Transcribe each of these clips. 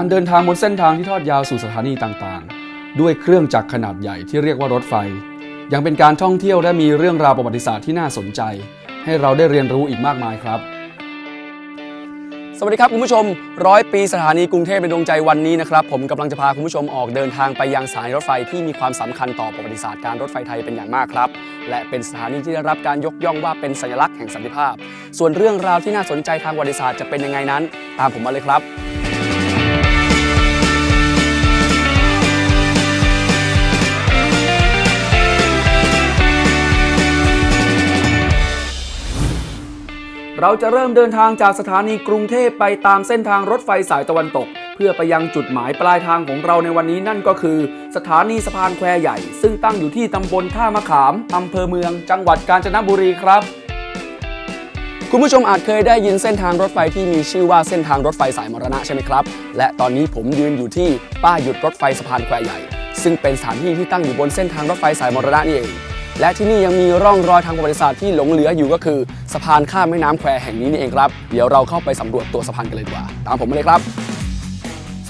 การเดินทางบนเส้นทางที่ทอดยาวสู่สถานีต่างๆ ด้วยเครื่องจักรขนาดใหญ่ที่เรียกว่ารถไฟ ยังเป็นการท่องเที่ยวและมีเรื่องราวประวัติศาสตร์ที่น่าสนใจ ให้เราได้เรียนรู้อีกมากมายครับ สวัสดีครับคุณผู้ชมร้อยปีสถานีกรุงเทพเป็นดวงใจวันนี้นะครับ ผมกำลังจะพาคุณผู้ชมออกเดินทางไปยังสถานีรถไฟที่มีความสำคัญต่อประวัติศาสตร์การรถไฟไทยเป็นอย่างมากครับ และเป็นสถานีที่ได้รับการยกย่องว่าเป็นสัญลักษณ์แห่งสันติภาพ ส่วนเรื่องราวที่น่าสนใจทางประวัติศาสตร์จะเป็นยังไงนั้น ตามผมมาเลยครับ เราจะเริ่มเดินทางจากสถานีกรุงเทพไปตามเส้นทางรถไฟสายตะวันตก เพื่อไปยังจุดหมายปลายทางของเราในวันนี้นั่นก็คือ สถานีสะพานแควใหญ่ ซึ่งตั้งอยู่ที่ตำบลท่ามะขามอำเภอเมือง จังหวัดกาญจนบุรีครับ คุณผู้ชมอาจเคยได้ยินเส้นทางรถไฟที่มีชื่อว่าเส้นทางรถไฟสายมรณะใช่ไหมครับ และตอนนี้ผมยืนอยู่ที่ป้ายหยุดรถไฟสะพานแควใหญ่ ซึ่งเป็นสถานที่ที่ตั้งอยู่บนเส้นทางรถไฟสายมรณะนี่เอง และที่นี่ยังมีร่องรอยทางประวัติศาสตร์ที่หลงเหลืออยู่ก็คือสะพานข้ามแม่น้ำแควแห่งนี้นี่เองครับ เดี๋ยวเราเข้าไปสำรวจตัวสะพานกันเลยดีกว่า ตามผมมาเลยครับ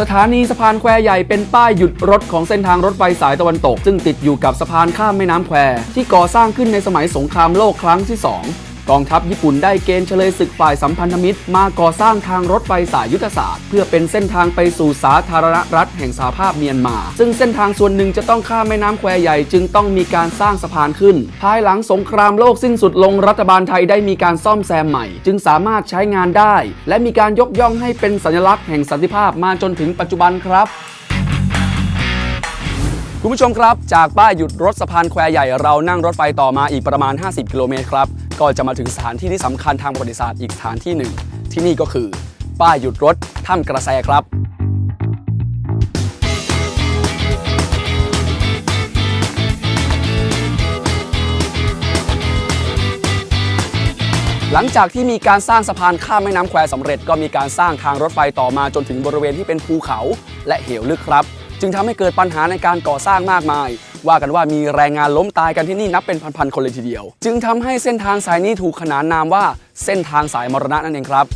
สถานีสะพานแควใหญ่เป็นป้ายหยุดรถของเส้นทางรถไฟสายตะวันตก ซึ่งติดอยู่กับสะพานข้ามแม่น้ำแควที่ก่อสร้างขึ้นในสมัยสงครามโลกครั้งที่ 2 กองทัพญี่ปุ่นได้เกณฑ์เฉลยศึกฝ่ายสัมพันธมิตร มาก่อสร้างทางรถไฟสายยุทธศาสตร์ เพื่อเป็นเส้นทางไปสู่สาธารณรัฐแห่งสหภาพเมียนมา ซึ่งเส้นทางส่วนหนึ่งจะต้องข้ามแม่น้ำแควใหญ่จึงต้องมีการสร้างสะพานขึ้น ภายหลังสงครามโลกสิ้นสุดลงรัฐบาลไทยได้มีการซ่อมแซมใหม่ จึงสามารถใช้งานได้ และมีการยกย่องให้เป็นสัญลักษณ์แห่งสันติภาพมาจนถึงปัจจุบันครับคุณผู้ชมครับ จากป้ายหยุดรถสะพานแควใหญ่เรานั่งรถไฟต่อมาอีกประมาณ 50 กิโลเมตรครับ ก็จะมาถึงสถานที่ที่สำคัญทางประวัติศาสตร์อีกสถานที่หนึ่ง ที่นี่ก็คือ ป้ายหยุดรถถ้ำกระแสครับหลังจากที่มีการสร้างสะพานข้ามแม่น้ำแควสำเร็จ ก็มีการสร้างทางรถไฟต่อมาจนถึงบริเวณที่เป็นภูเขา และเหวลึกครับ จึงทำให้เกิดปัญหาในการก่อสร้างมากมาย ว่ากันว่ามีแรงงานล้มตายกันที่นี่นับเป็นพันๆคนเลยทีเดียว จึงทำให้เส้นทางสายนี้ถูกขนานนามว่าเส้นทางสายมรณะนั่นเองครับ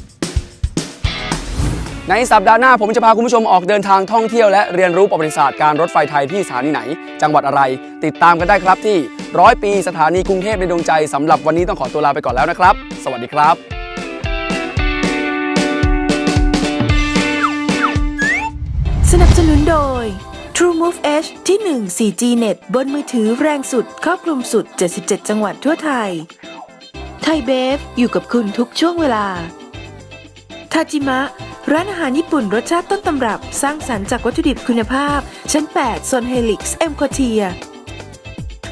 ในสัปดาห์หน้าผมจะพาคุณผู้ชมออกเดินทางท่องเที่ยวและเรียนรู้ประวัติศาสตร์การรถไฟไทยที่สถานีไหน จังหวัดอะไร ติดตามกันได้ครับที่ร้อยปีสถานีกรุงเทพในดวงใจสำหรับวันนี้ต้องขอตัวลาไปก่อนแล้วนะครับ สวัสดีครับสนับสนุนโดย True Move Edge ที่ 1 4G Net บนมือถือแรงสุด ครอบคลุมสุด 77 จังหวัดทั่วไทย ไทยเบฟ อยู่กับคุณทุกช่วงเวลา ทาจิมะ ร้านอาหารญี่ปุ่นรสชาติต้นตำรับ สร้างสรรค์จากวัตถุดิบคุณภาพ ชั้น 8 โซนเฮลิกซ์เอ็มโคเทีย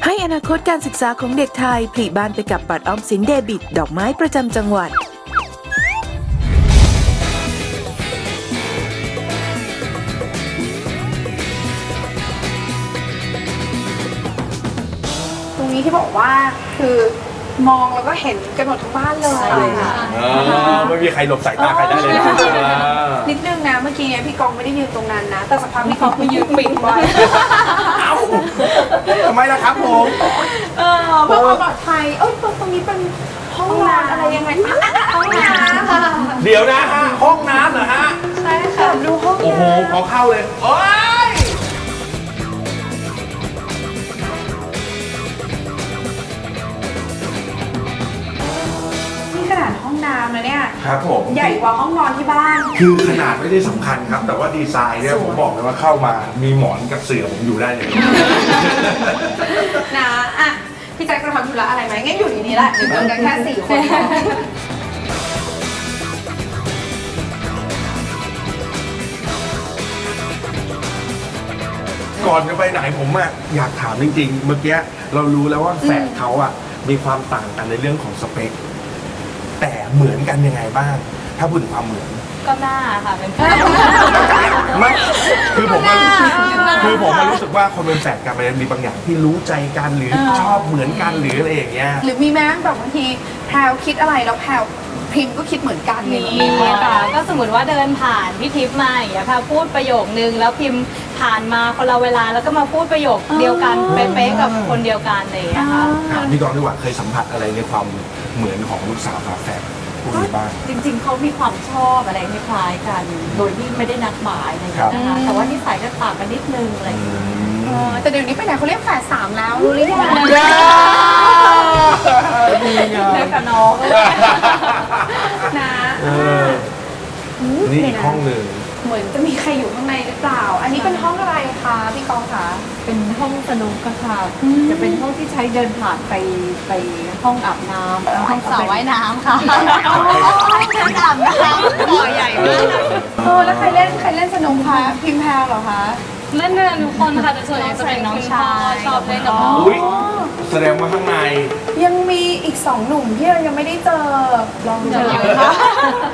ให้อนาคตการศึกษาของเด็กไทยผลิบานไปกับบัตรออมสินเดบิต ดอกไม้ประจำจังหวัด นี้ที่บอกว่าคือมองแล้วก็เห็นกันหมดทุกบ้านเลยเออไม่มีใครหลบสายตาใครได้เลยนะนิดนึงนะเมื่อกี้เนี่ยพี่กองไม่ได้ยืนตรงนั้นนะ แต่สักพักพี่กองก็ยืนปิดไว้เอ้าทำไมล่ะครับผมเออเพื่อความปลอดภัยเอ้ยตรงตรงนี้เป็นห้องนอนอะไรยังไงอะอะห้องน้ำค่ะเดี๋ยวนะฮะห้องน้ำเหรอฮะใช่ค่ะดูห้องโอ้โหขอเข้าเลยโอ้ย ครับผม ใหญ่กว่าห้องนอนที่บ้าน คือขนาดไม่ได้สำคัญครับ แต่ว่าดีไซน์เนี่ยผมบอกเลยว่าเข้ามามีหมอนกับเสื่อผมอยู่ได้เลย นะอะพี่แจ็คจะทำธุระอะไรไหมงั้นอยู่ในนี้แหละเดี๋ยวเจอกันแค่สี่คนพอก่อนจะไปไหนผมอะอยากถามจริงๆ เมื่อกี้เรารู้แล้วว่าแฝดเขาอะมีความต่างกันในเรื่องของสเปค แต่เหมือนกันยังไงบ้าง ถ้าพูดถึงความเหมือน ก็หน้าค่ะเป็นไม่คือผมมาคือผมมารู้สึกว่าคนเป็นแฝดกันมันมีบางอย่างที่รู้ใจกันหรือชอบเหมือนกันหรืออะไรอย่างเงี้ย หรือมีแม้แบบบางทีแพรวคิดอะไรแล้วแพรวพิมพ์ก็คิดเหมือนกันมีเนี่ย ค่ะก็สมมติว่าเดินผ่านพี่ทิพย์มาอย่างเงี้ยค่ะพูดประโยคนึงแล้วพิมพ์ ผ่านมาคนละเวลาแล้วก็มาพูดประโยคเดียวกันเป๊ะๆกับคนเดียวกันอะไรอย่างเลยค่ะ ถามพี่กองดีกว่าเคยสัมผัสอะไรในความเหมือนของลูกสาวฝาแฝดพวกนี้บ้าง จริงๆ เขามีความชอบอะไรคล้ายๆกัน โดยที่ไม่ได้นัดหมายอะไรอย่างเงี้ยนะคะแต่ว่านิสัยจะต่างกันนิดนึงอะไรอย่างเงี้ยเออแต่เดี๋ยวนี้ไปไหนเขาเรียกแฝดสามแล้วรู้หรือยังดีงามเล็กกับน้อง นะ เออนี่อีกห้องหนึ่ง เหมือนจะมีใครอยู่ข้างในหรือเปล่า อันนี้เป็นห้องอะไรคะพี่กองคะ เป็นห้องสนุกอะค่ะจะเป็นห้องที่ใช้เดินผ่านไปไปห้องอาบน้ำแล้วห้องสระว่ายน้ำค่ะอ๋อเชิญอาบน้ำบ่อใหญ่มากเออแล้วใครเล่นใครเล่นสนุกคะพิมพ์แพลวเหรอคะ เล่นกันทุกคนค่ะแต่ส่วนใหญ่จะเป็นน้องชายชอบเล่นกับน้องอุ้ยแสดงว่าข้างในยังมีอีกสองหนุ่มที่เรายังไม่ได้เจอลองดูเจอค่ะ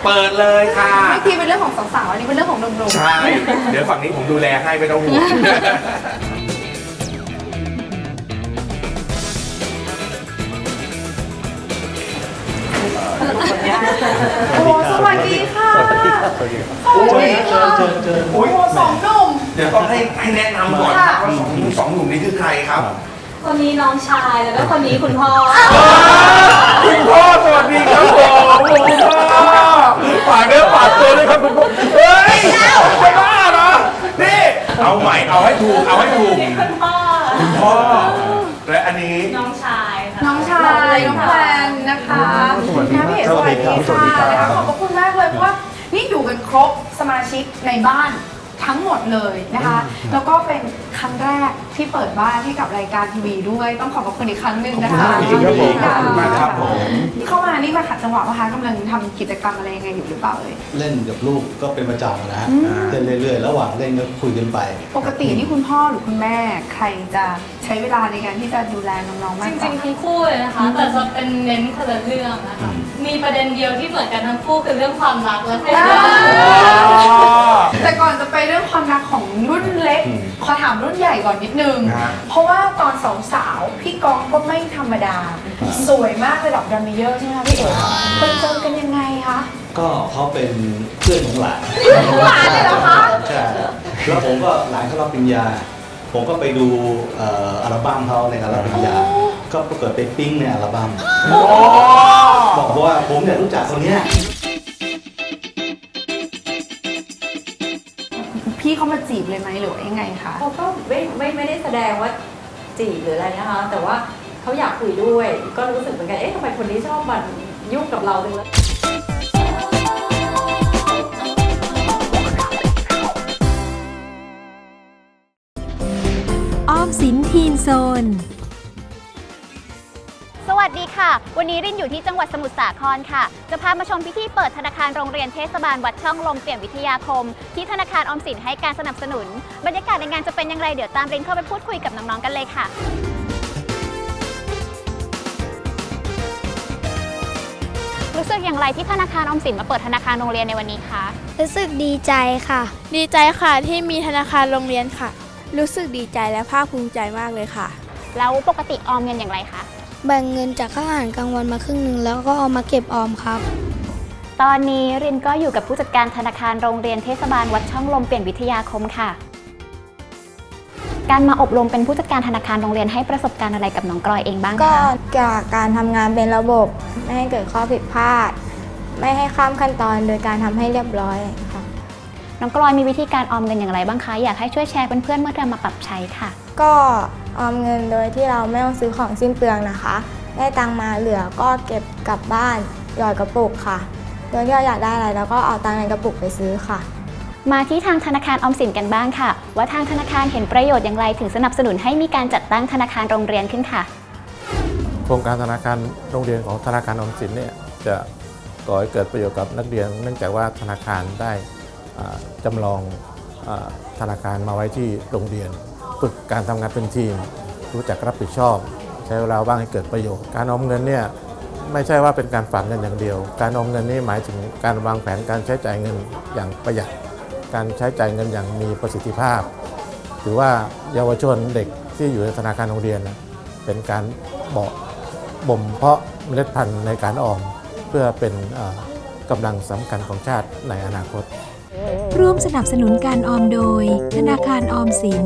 เปิดเลยค่ะ ไม่พี่เป็นเรื่องของสาวๆอันนี้เป็นเรื่องของหนุ่มๆใช่ เดี๋ยวฝั่งนี้ผมดูแลให้ไม่ต้องห่วงโอ้สวัสดีค่ะ สวัสดีค่ะสวัสดีค่ะโอ้ยโอ้สองหนุ่ม เดี๋ยวต้องให้ให้แนะนำก่อนครับว่าสองสองหนุ่มนี้คือใครครับ คนนี้น้องชายแล้วก็คนนี้คุณพ่อ คุณพ่อสวัสดีครับผมคุณพ่อฝากเนื้อฝากตัวด้วยครับคุณพ่อเฮ้ยไม่บ้าเหรอนี่เอาใหม่เอาให้ถูกเอาให้ถูกคุณพ่อ คุณพ่อและอันนี้ น้องชายค่ะน้องชาย น้องแพนนะคะสวัสดีครับนะพี่เอ๋สวัสดีสวัสดีค่ะครับนะคะขอบพระคุณมากเลยเพราะว่านี่อยู่กันครบสมาชิกในบ้าน ทั้งหมดเลยนะคะ แล้วก็เป็นครั้งแรกที่เปิดบ้านให้กับรายการทีวีด้วย ต้องขอบพระคุณอีกครั้งหนึ่งนะคะขอบคุณครับผมขอบคุณมากครับผมเข้ามานี่มาขัดจังหวะนะคะกำลังทำกิจกรรมอะไรยังไงอยู่หรือเปล่าเลย เล่นกับลูกก็เป็นประจำนะฮะเล่นเรื่อยๆ ระหว่างเล่นก็คุยกันไป ปกตินี่คุณพ่อหรือคุณแม่ใครจะใช้เวลาในการที่จะดูแลน้องๆมากจกว่าริงๆทั้งคู่เลยนะคะ แต่จะเป็นเน้นคนละเรื่องนะคะมีประเด็นเดียวที่เหมือนกันทั้งคู่คือเรื่องความรักและเพศ แต่ก่อนจะไปเรื่องความรักของรุ่นเล็ก ขอถามรุ่นใหญ่ก่อนนิดนึง ฮะ เพราะว่าตอนสาวๆพี่กองก็ไม่ธรรมดา สวยมากระดับดัมเมเยอร์ใช่ไหมคะพี่เอ๋ไปเจอกันยังไงคะ ก็เขาเป็นเพื่อนของหลานของหลานเลยเหรอคะ ใช่แล้วผมก็หลานเขารับปริญญา ผมก็ไปดูเอ่ออัลบั้มเขาในการรับปริญญา ก็ปรากฏไปปิ้งในอัลบั้มบอกว่าผมเนี่ยรู้จักคนเนี้ย พี่เขามาจีบเลยไหมหรือว่ายังไงคะ เขาก็ไม่ไม่ไม่ได้แสดงว่าจีบหรืออะไรนะคะ แต่ว่าเขาอยากคุยด้วย ก็รู้สึกเหมือนกัน เอ๊ะทำไมคนนี้ชอบมายุ่งกับเราจังเลย ออมสินทีนโซนสวัสดี ค่ะ วันนี้รินอยู่ที่จังหวัดสมุทรสาครค่ะ จะพามาชมพิธีเปิดธนาคารโรงเรียนเทศบาลวัดช่องลมเปี่ยมวิทยาคม ที่ธนาคารออมสินให้การสนับสนุน บรรยากาศในงานจะเป็นอย่างไรเดี๋ยวตามรินเข้าไปพูดคุยกับน้องๆกันเลยค่ะ รู้สึกอย่างไรที่ธนาคารออมสินมาเปิดธนาคารโรงเรียนในวันนี้คะ รู้สึกดีใจค่ะ ดีใจค่ะที่มีธนาคารโรงเรียนค่ะ รู้สึกดีใจและภาคภูมิใจมากเลยค่ะ แล้วปกติออมเงินอย่างไรคะ แบ่งเงินจากค่าอาหารกลางวันมาครึ่งหนึ่งแล้วก็เอามาเก็บออมครับ ตอนนี้รินก็อยู่กับผู้จัดการธนาคารโรงเรียนเทศบาลวัดช่องลมเปลี่ยนวิทยาคมค่ะ การมาอบรมเป็นผู้จัดการธนาคารโรงเรียนให้ประสบการณ์อะไรกับน้องกรอยเองบ้างก็คะจากการทำงานเป็นระบบ ไม่ให้เกิดข้อผิดพลาด ไม่ให้ข้ามขั้นตอนโดยการทำให้เรียบร้อยค่ะ น้องกรอยมีวิธีการออมเงินอย่างไรบ้างคะอยากให้ช่วยแชร์เพื่อนๆเมื่อนำมาปรับใช้ค่ะ ก็ ออมเงินโดยที่เราไม่ต้องซื้อของสิ้นเปลืองนะคะ ได้ตังค์มาเหลือก็เก็บกลับบ้านหยอดกระปุกค่ะ โดยที่เราอยากได้อะไรแล้วก็เอาตังค์ในกระปุกไปซื้อค่ะ มาที่ทางธนาคารออมสินกันบ้างค่ะ ว่าทางธนาคารเห็นประโยชน์อย่างไรถึงสนับสนุนให้มีการจัดตั้งธนาคารโรงเรียนขึ้นค่ะ โครงการธนาคารโรงเรียนของธนาคารออมสินเนี่ยจะก่อให้เกิดประโยชน์กับนักเรียน เนื่องจากว่าธนาคารได้อ่าจำลองอาธนาคารมาไว้ที่โรงเรียน ฝึกการทำงานเป็นทีม รู้จักรับผิดชอบ ใช้เวลาว่างให้เกิดประโยชน์ การออมเงินเนี่ยไม่ใช่ว่าเป็นการฝากเงินอย่างเดียว การออมเงินนี่หมายถึงการวางแผนการใช้จ่ายเงินอย่างประหยัด การใช้จ่ายเงินอย่างมีประสิทธิภาพ ถือว่าเยาวชนเด็กที่อยู่ในธนาคารโรงเรียน เป็นการเบอกบ่มเพาะเมล็ดพันธุ์ในการออมเพื่อเป็นกำลังสำคัญของชาติในอนาคต ร่วมสนับสนุนการออมโดย ธนาคารออมสิน